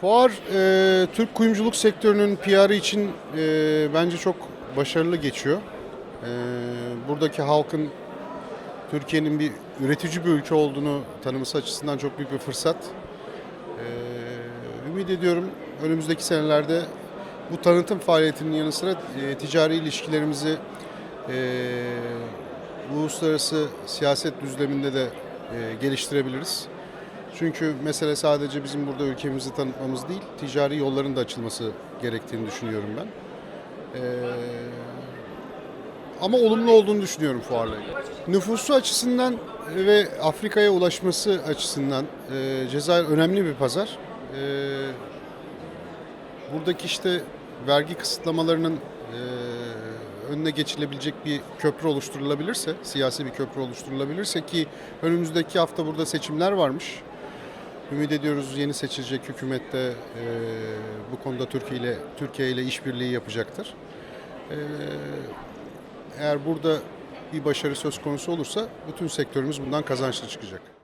Fuar e, Türk kuyumculuk sektörünün PR'ı için e, bence çok başarılı geçiyor. E, buradaki halkın Türkiye'nin bir üretici bir ülke olduğunu tanıması açısından çok büyük bir fırsat. E, ümit ediyorum önümüzdeki senelerde bu tanıtım faaliyetinin yanı sıra e, ticari ilişkilerimizi e, uluslararası siyaset düzleminde de e, geliştirebiliriz. Çünkü mesele sadece bizim burada ülkemizi tanıtmamız değil, ticari yolların da açılması gerektiğini düşünüyorum ben. Ee, ama olumlu olduğunu düşünüyorum fuarla. Nüfusu açısından ve Afrika'ya ulaşması açısından e, Cezayir önemli bir pazar. E, buradaki işte vergi kısıtlamalarının e, önüne geçilebilecek bir köprü oluşturulabilirse, siyasi bir köprü oluşturulabilirse ki önümüzdeki hafta burada seçimler varmış. Ümit ediyoruz yeni seçilecek hükümette e, bu konuda Türkiye ile Türkiye ile işbirliği yapacaktır. E, eğer burada bir başarı söz konusu olursa bütün sektörümüz bundan kazançlı çıkacak.